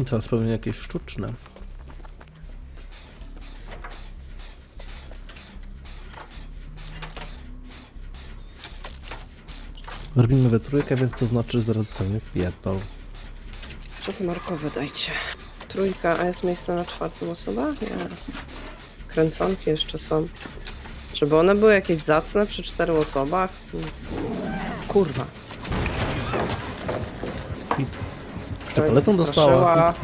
I teraz pewnie jakieś sztuczne. Robimy we trójkę, więc to znaczy, że zaraz dostaniemy w pierdol. Czas markowy dajcie. Trójka, a jest miejsce na czwartą osobę? Jest. Kręconki jeszcze są. Żeby one były jakieś zacne przy czteru osobach? Hmm. Kurwa. Paletą dostała.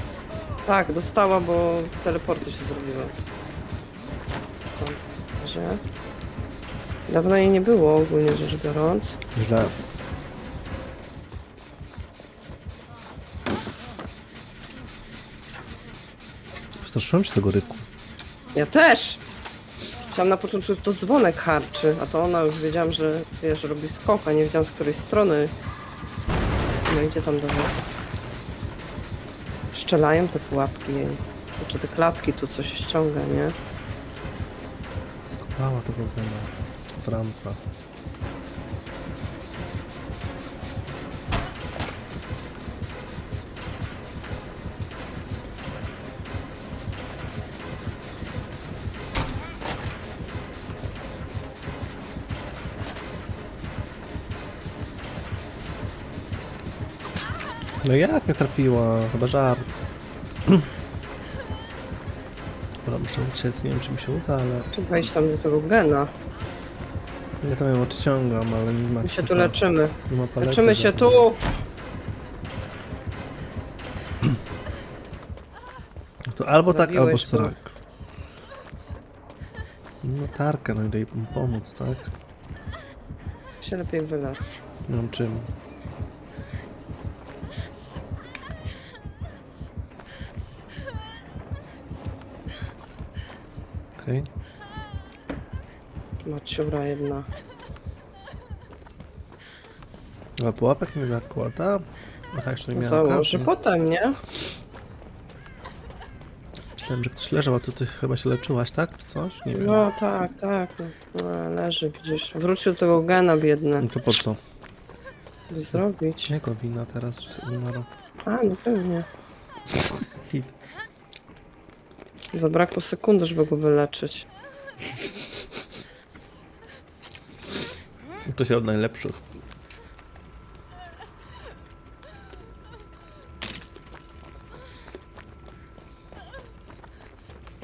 Tak, dostała, bo teleporty się zrobiły. Że? Dawno jej nie było ogólnie rzecz biorąc. Źle. Straszyłem się tego ryku. Ja też! Chciałam na początku, że to dzwonek harczy, a to ona już wiedziałam, że wiesz, robi skok, a nie wiedziałam z której strony. No idzie tam do was. Szczelają te pułapki jej. Znaczy te klatki tu coś ściąga, nie? Skopała tego gena. Franca. No jak mnie trafiła? Chyba żart. Dobra, muszę uciec, nie wiem czy mi się uda, ale... Trzeba iść tam do tego gena. Ja tam ją odciągam, ale nie ma My się tu leczymy. Nie ma palety Leczymy się żadnej. tu! To albo tak, Zabiłeś albo go. srak. No tarkę, no idę jej pomóc, tak? Się lepiej wyleczy. Nie mam czym. Okej. Maciura jedna. Ale pułapek nie zakłada. Aha, jeszcze nie miałem Założy potem, nie? Myślałem, że ktoś leżał, a tu ty chyba się leczyłaś, tak? Czy coś? Nie wiem. No tak, tak. No. No, leży, widzisz. Wrócił do tego gena biedny. No to po co? By zrobić. Jego wina teraz, że się umarł. A, no pewnie. Hit. Zabrakło sekundy, żeby go wyleczyć. To się od najlepszych.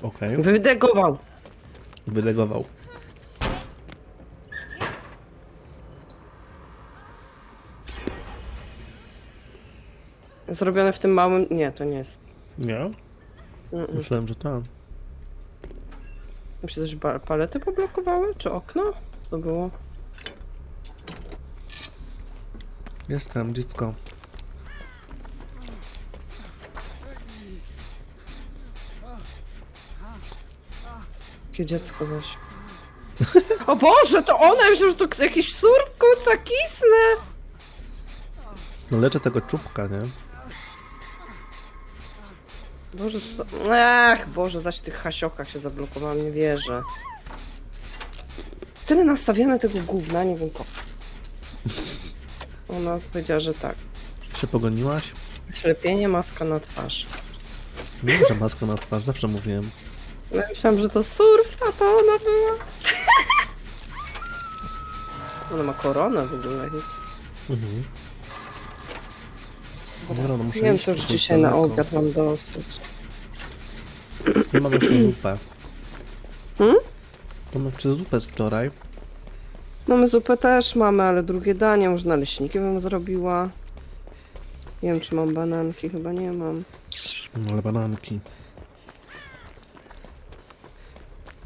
Okej, Wydegował! wylegował. Zrobione w tym małym... Nie, to nie jest. Nie? Mm-mm. Myślałem, że tam. Tam się też ba- palety poblokowały? Czy okno? Co to było? Jestem, dziecko. Jakie dziecko zaś. O Boże, to ona! Ja myślałam, że to jakiś surf kuca kisnę! No leczę tego czubka, nie? Boże, co. Ach, Boże, zaś w tych hasiokach się zablokowałam, nie wierzę. Tyle nastawiane tego gówna, nie wiem po. Ona powiedziała, że tak. Się pogoniłaś? Ślepienie, maska na twarz. Nie, że maskę na twarz, zawsze mówiłem. Ja myślałam, że to surf, a to ona była. Ona ma koronę w ogóle. Mhm. Dobra, no muszę Nie wiem, iść, co już dzisiaj na daleko. obiad mam dosyć. Nie mam jeszcze zupę. Hmm? Mam jeszcze zupę z wczoraj. No my zupę też mamy, ale drugie danie, może naleśniki bym zrobiła. Nie wiem, czy mam bananki, chyba nie mam. No, ale bananki.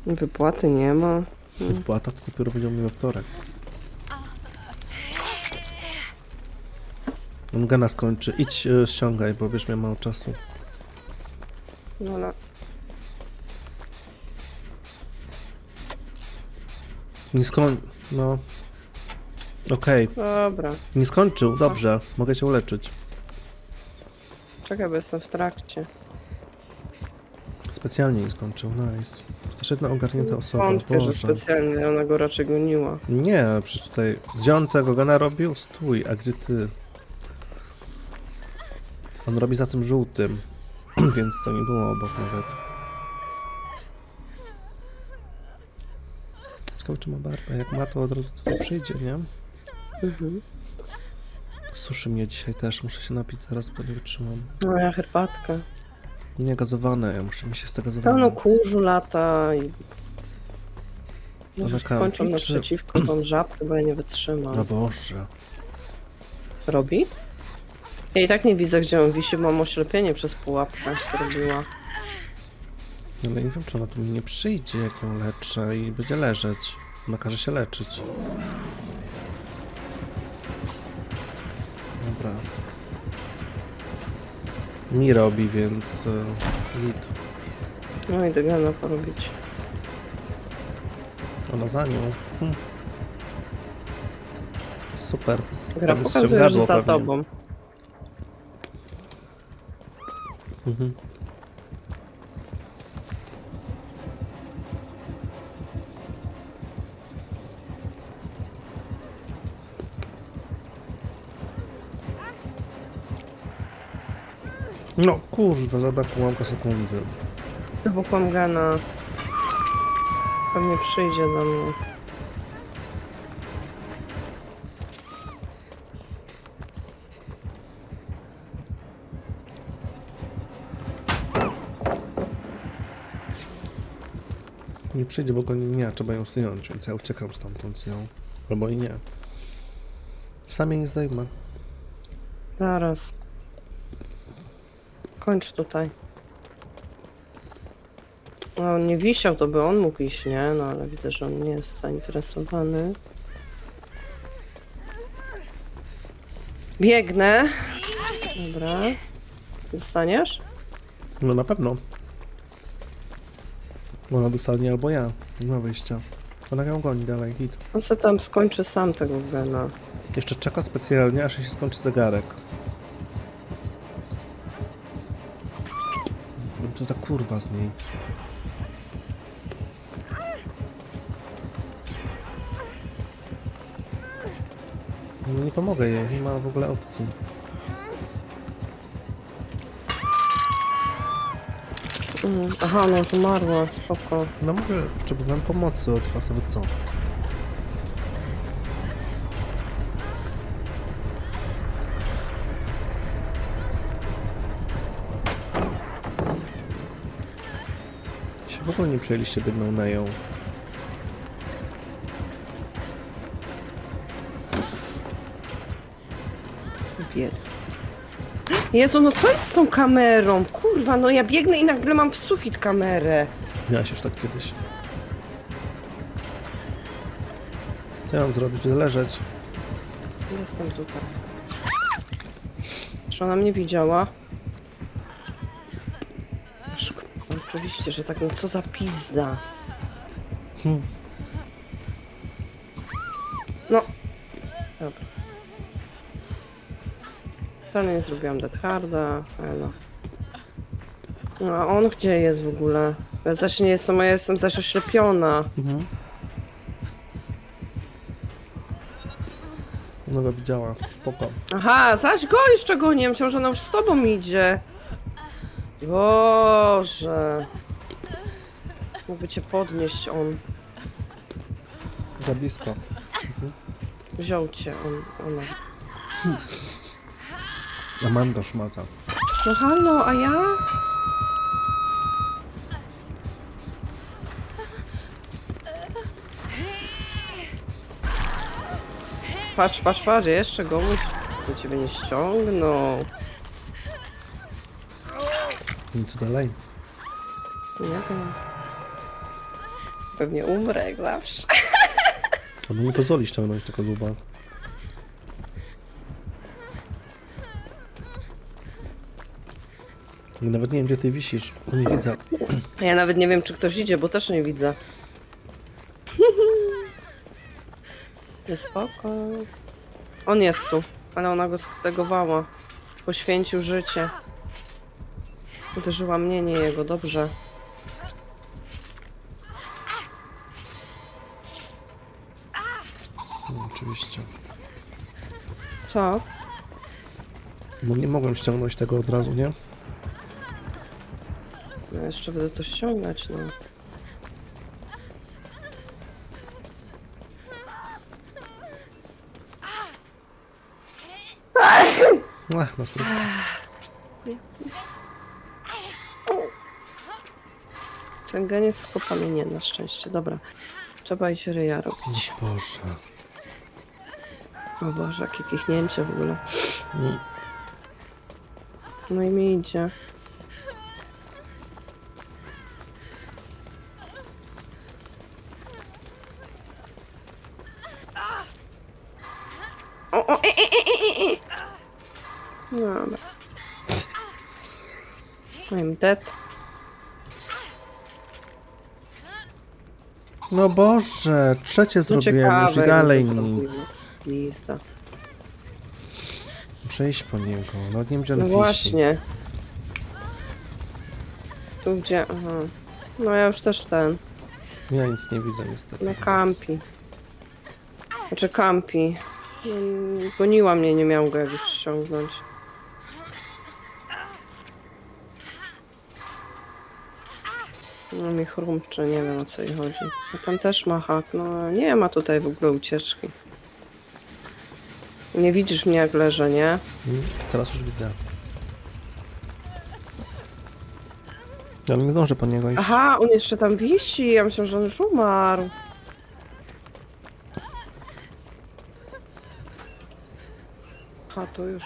Wypłaty nie ma. Wypłata to dopiero będzie we wtorek. On gana skończy. Idź e, ściągaj, bo wiesz, miałem mało czasu. No ale... Nie skoń... No... Okej, Dobra. nie skończył, dobrze. Mogę cię uleczyć. Czekaj, bo jestem w trakcie. Specjalnie nie skończył, nice. Chociaż jedna ogarnięta osoba, Wątpię, że Boże. specjalnie ona go raczej goniła. Nie, przecież tutaj... Gdzie on tego gana robił? Stój, a gdzie ty? On robi za tym żółtym. więc to nie było obok nawet. Ciekawe czy ma barbę. Jak ma to od razu tutaj przyjdzie, nie? Mhm. Suszy mnie dzisiaj też, muszę się napić zaraz, bo nie wytrzymam. No ja herbatkę. Nie gazowane, ja muszę mi się z tego Pełno gazowane. kurzu lata i... Może już karpi, kończą czy- naprzeciwko tą żabkę, bo ja nie wytrzymam. O Boże. Robi? Ja i tak nie widzę, gdzie on wisi, bo mam oślepienie przez pułapkę, była. Ale nie wiem, czy ona tu mi nie przyjdzie, jak ją leczę i będzie leżeć. Ona każe się leczyć. Dobra. Mi robi, więc... Git. No i Degana porobić. Ona za nią. Hm. Super. Gra Tam jest pokazuje, że ściągadło za pewnie. tobą. Mhm. No kurwa, zabrakło łamka sekundy. Wybuchłam Gana. Pewnie przyjdzie do mnie. Nie przyjdzie, bo go nie, nie trzeba ją zdjąć, więc ja uciekam stamtąd z nią. Albo i nie. Sam jej nie zdejmę. Zaraz. Kończ tutaj. No, on nie wisiał, to by on mógł iść, nie? No ale widzę, że on nie jest zainteresowany. Biegnę. Dobra. Dostaniesz? No na pewno. Ona dostanie albo ja. Nie ma wyjścia. Ona ją goni dalej, hit. On se tam skończy sam tego gena. Jeszcze czeka specjalnie, aż się skończy zegarek. No Co za kurwa z niej? No nie pomogę jej, nie ma w ogóle opcji. Mm. Aha, ona już umarła, spoko. No mówię, potrzebowałem pomocy od was, nawet co? Się w ogóle nie przyjęliście biedną Neją. Bied. Jezu, no co jest z tą kamerą? Kurwa, no ja biegnę i nagle mam w sufit kamerę. Miałaś już tak kiedyś. Co ja mam zrobić? Leżeć. Jestem tutaj. Czy ona mnie widziała? Aż, kurwa, Oczywiście, że tak, no co za pizda. Hmm. Wcale nie zrobiłam Dead Harda, elo. No a on gdzie jest w ogóle? Ja zaś nie jestem, a ja jestem zaś oślepiona. Mhm. Ona go widziała. Spoko. Aha, zaś go jeszcze gonię. Myślałam, że ona już z tobą idzie. Boże. Mógłby cię podnieść on. Za blisko. Wziął cię on, ona. Amanda szmata. No halo, a ja? Patrz, patrz, patrz, jeszcze go Co ciebie nie ściągnął. I co dalej? Nie wiem. Pewnie umrę jak zawsze. Ona nie pozwoli ściągnąć tego zuba. Nawet nie wiem, gdzie ty wisisz. bo Nie widzę. Ja nawet nie wiem, czy ktoś idzie, bo też nie widzę. Jest spoko. On jest tu, ale ona go stegowała. Poświęcił życie. Uderzyła mnie, nie jego, dobrze. No, oczywiście. Co? No nie mogłem ściągnąć tego od razu, nie? Jeszcze będę to ściągać, no. Ach. Ten geniec z kopami nie, na szczęście. Dobra. Trzeba iść ryja robić. Boże. O Boże, jakie kichnięcie w ogóle. No i mi idzie. Dead. No Boże, trzecie No zrobiłem już i ciekawe, dalej nic. Lista. Muszę iść po niego. No nie gdzie on No wisi. właśnie. Tu gdzie? Aha. No ja już też ten. Ja nic nie widzę niestety. No kampi. Znaczy kampi. Mm, Goniła mnie, nie miał go jak już ściągnąć. No mi chrumczy, nie wiem o co jej chodzi. A tam też ma hak, no nie ma tutaj w ogóle ucieczki. Nie widzisz mnie jak leżę, nie? Mm, Teraz już widzę. Ja nie zdążę po niego iść. Aha, on jeszcze tam wisi, ja myślę, że on już umarł. Aha, to już.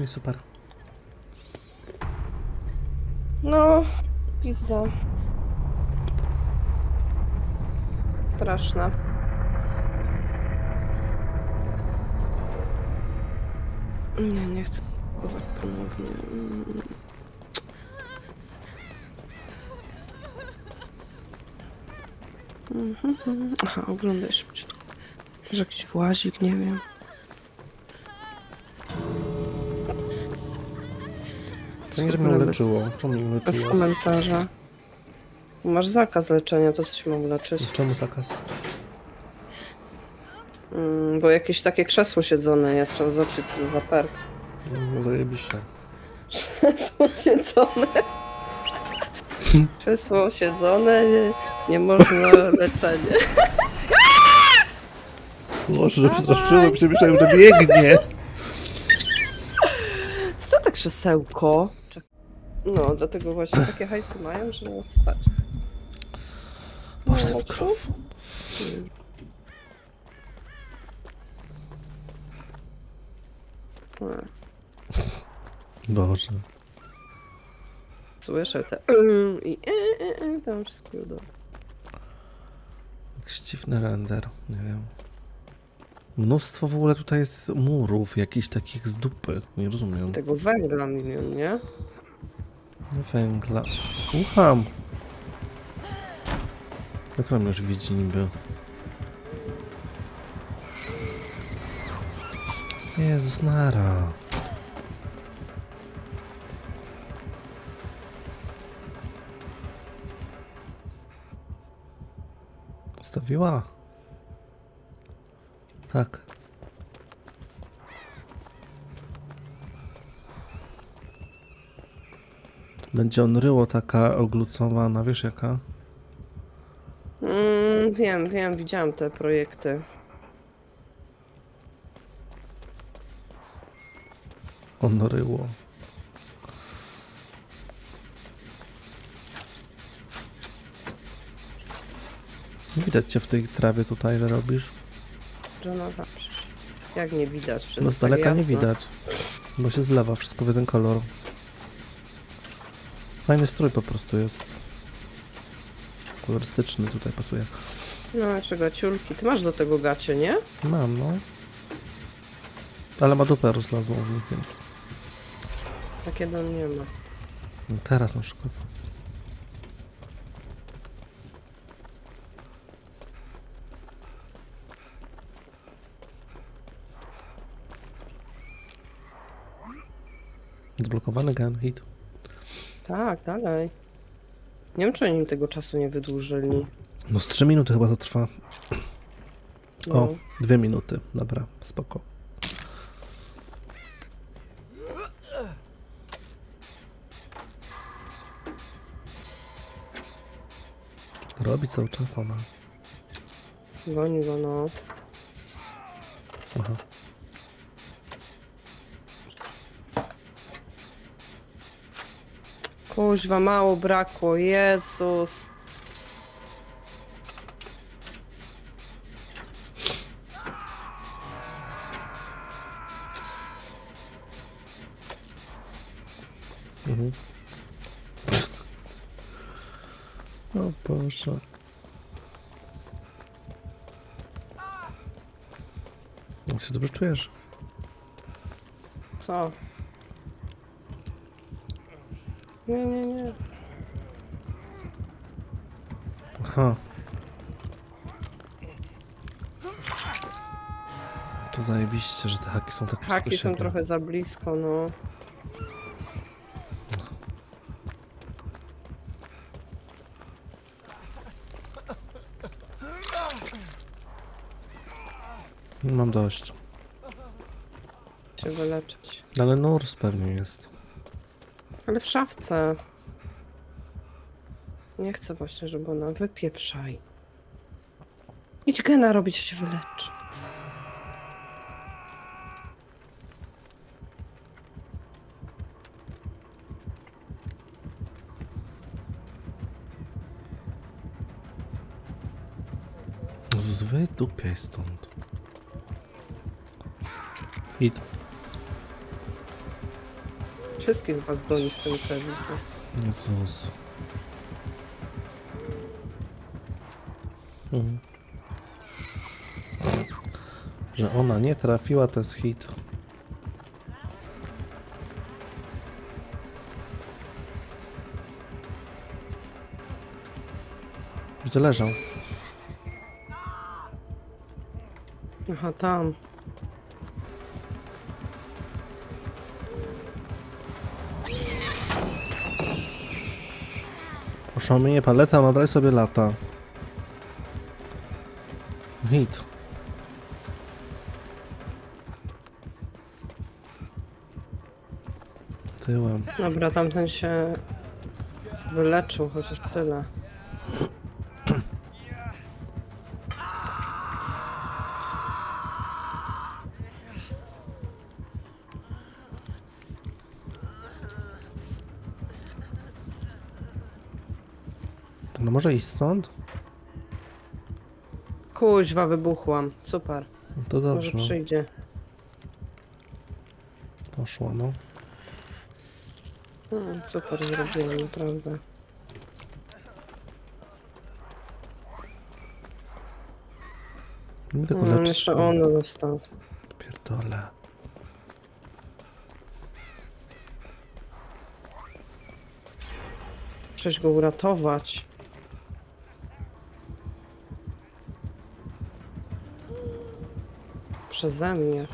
I super. No, pizda. Straszna. Nie, nie chcę kupować ponownie. Mhm, mhm. Aha, oglądaj szybciutko. Może jakiś włazik, nie wiem. To nie, żeby mnie Bez- leczyło. Czemu mnie Bez leczyło? komentarza. Masz zakaz leczenia, to co ci mogę leczyć? Czemu zakaz? Mm, bo jakieś takie krzesło siedzone jest, trzeba zobaczyć co to za perk. No zajebiście. Siedzone. Krzesło siedzone, nie, nie można leczenie. Boże, że przestraszyłem się, myślałem, że biegnie. Co to tak krzesełko? Czek- No, dlatego właśnie takie hajsy mają, że nas stać. Boże, No, mikrofon. Mm. E, Boże. Słyszę te mm i e, e, e, tam wszystko do. Jakiś dziwny render, nie wiem. Mnóstwo w ogóle tutaj jest murów, jakichś takich z dupy. Nie rozumiem. Tego węgla milion, nie? Węgla. Słucham. Jak on już widzi niby? Jezus, nara. Stawiła? Tak. Będzie on ryło taka oglucowana, wiesz jaka? Mm, wiem, wiem, widziałam te projekty. On ryło. Widać cię w tej trawie tutaj, że robisz? Jonathan, przecież jak nie widać? Wszystko No z daleka nie jasno. widać. Bo się zlewa wszystko w jeden kolor. Fajny strój po prostu jest. Kolorystyczny tutaj pasuje. No, jeszcze gaciulki. Ty masz do tego gacie, nie? Mam, no. Ale ma dupę rozlazłą w nich, więc... Tak jeden nie ma. No teraz na przykład. Zblokowany gen hit. Tak, dalej. Nie wiem, czy oni tego czasu nie wydłużyli. No z 3 minuty chyba to trwa. No. O, no. dwie minuty. Dobra, spoko. Robi cały czas ona. Goni go, no. Aha. Kuźwa, mało brakło, Jezus. Mhm. O Boże. Jak się dobrze czujesz? Co? Nie, nie, nie. Aha. To zajebiście, że te haki są tak blisko Haki są siebie. trochę za blisko, no. Mam dość. Się wyleczyć. Ale Nurs pewnie jest. Ale w szafce. Nie chcę właśnie, żeby ona wypieprzaj. Idź gena robić, się wyleczy. Jezus, wydupiaj stąd. Idź. Wszystkich was goni z tym celem. Jezus. Mhm. Że ona nie trafiła, to jest hit. Gdzie leżał? Aha, tam. Oszałamienie paleta, ona dalej sobie lata. Hit. Tyłem. Dobra, tamten się wyleczył, chociaż tyle. No może iść stąd? Kuźwa, wybuchłam. Super. No to Może dobrze. przyjdzie. Poszło, no. Mm, super zrobiłem, naprawdę. Nie tylko Mm, leczyć. jeszcze on dostał. Pierdolę. Przecież go uratować. Przeze mnie.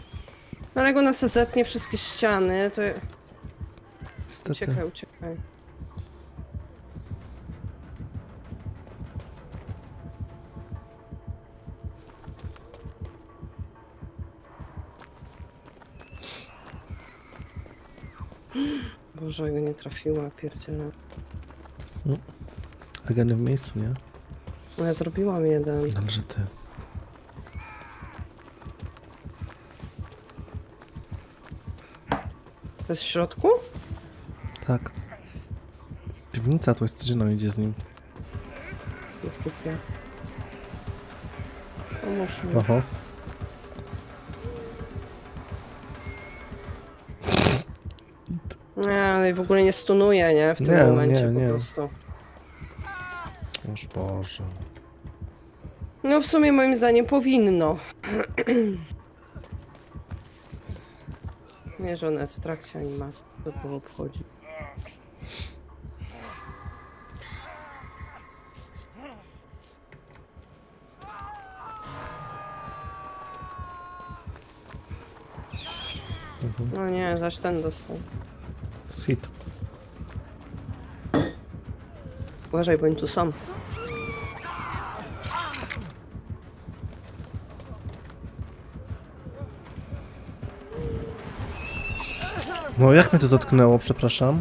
No ale jak ona se zetnie wszystkie ściany, to... Niestety. Uciekaj, uciekaj. Boże, go nie trafiła, pierdziele. Ageny w miejscu, nie? No ja zrobiłam jeden. Ale że ty. To jest w środku? Tak. Piwnica tu jest codzienną idzie z nim. To jest głupie. Pomóż mi. Oho. Nie, ale w ogóle nie stunuje, nie? W tym Nie, momencie nie, po prostu. Oż Boże. No w sumie moim zdaniem powinno. Nie, że ona jest w trakcie animacji. To to obchodzi. No nie, zaś ten dostał. Sit. Uważaj, bo oni tu są. No jak mnie to dotknęło, przepraszam?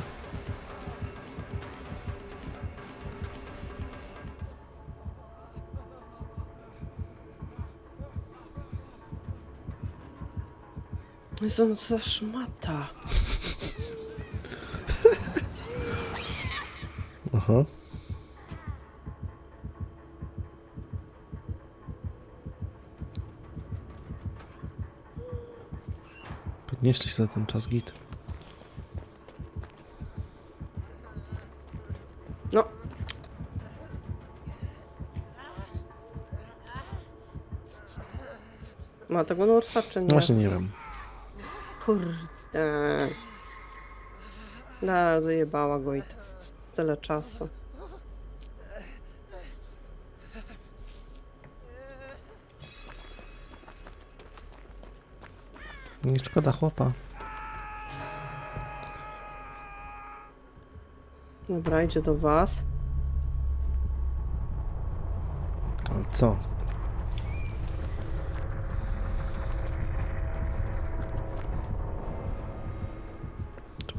Jezu, no co za szmata. Aha. Podnieśli za ten czas, git. Ma tego Nursa czy nie? Właśnie nie wiem. Kurde. Da, wyjebała go i tyle czasu. Nie szkoda chłopa. Dobra, idzie do was. Ale co?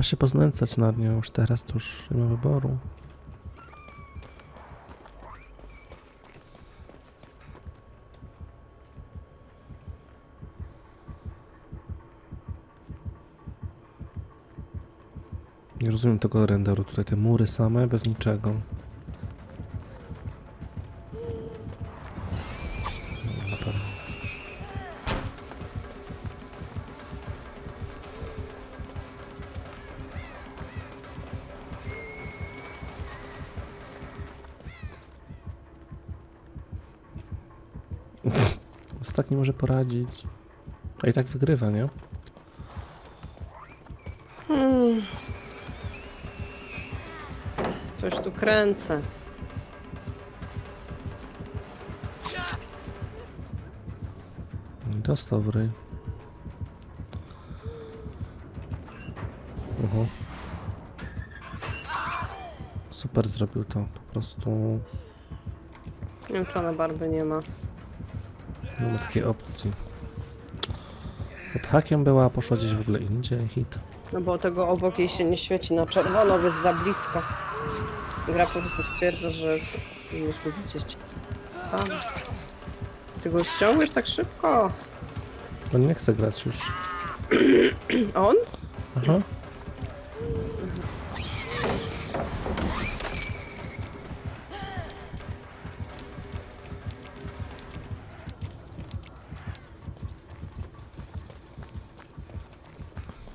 Się poznęcać nad nią już teraz, to już nie ma wyboru. Nie rozumiem tego renderu. Tutaj te mury same, bez niczego. Ostatni może poradzić. A i tak wygrywa, nie? Hmm. Coś tu kręcę. Dostał w ryj. Super zrobił to. Po prostu Nie wiem, czy ona barwy nie ma. Nie ma takiej opcji. Pod hakiem była, poszła gdzieś w ogóle indziej. Hit. No bo tego obok jej się nie świeci na czerwono, bo jest za blisko. Gra po prostu stwierdza, że nie widzieć. Sam. Ty go ściągniesz tak szybko. On nie chce grać już. On? Aha.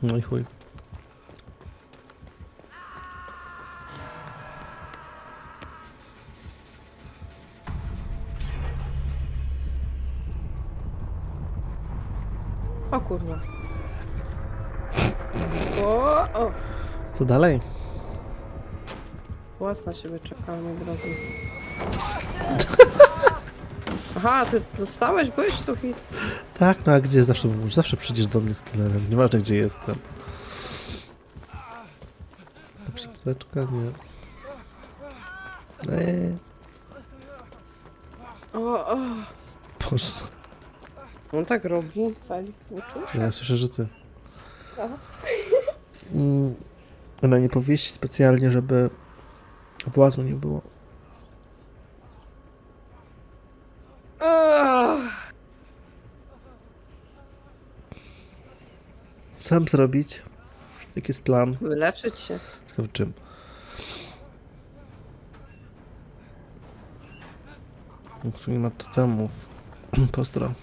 No i chuj. O kurwa. O, o. Co dalej? Włas na siebie czekała na drogi. Aha, ty zostałeś? Byłeś tu hit. Tak, no a gdzie zawsze, zawsze przyjdziesz do mnie z killerem, nieważne gdzie jestem. Apteczka, nie. Eee, O, o. Boże, On tak robi. Czujesz? ja słyszę, że ty. Aha. Mm, Ona nie powieści specjalnie, żeby włazu nie było. Ach. Co tam zrobić? Jaki jest plan? Wyleczyć się. Ciekawe czym. No, Tu nie ma totemów. Pozdro.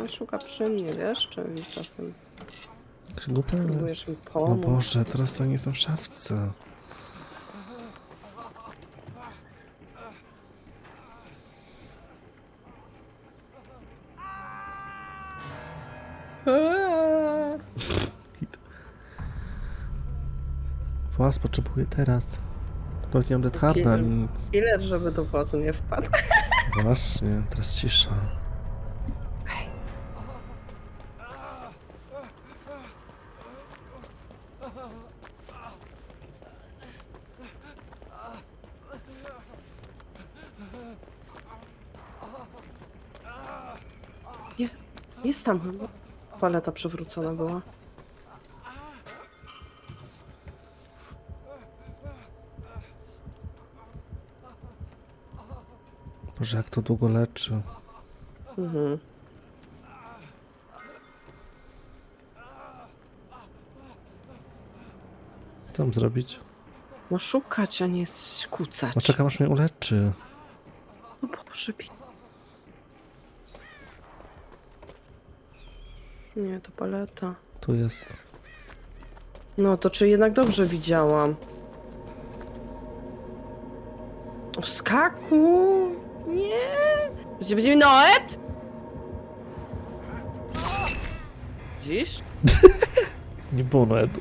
On szuka przy mnie, wiesz? Czy czasem głupia jest. próbujesz mi O pomóc? Boże, teraz to nie jestem w szafce. Włas potrzebuję teraz. Nawet nie mam Dead Harda. Killer, żeby do włazu nie wpadł. Właśnie, teraz cisza. Jest tam chyba. Paleta przewrócona była. Boże, jak to długo leczy. Mhm. Co mam zrobić? No szukać, a nie kucać. No czekam aż mnie uleczy. No Boże, pi- Nie, to paleta. Tu jest. No to czy jednak dobrze widziałam? Wskaku! Nie! Gdzie będzie Noet? Widzisz? Nie było Noedu.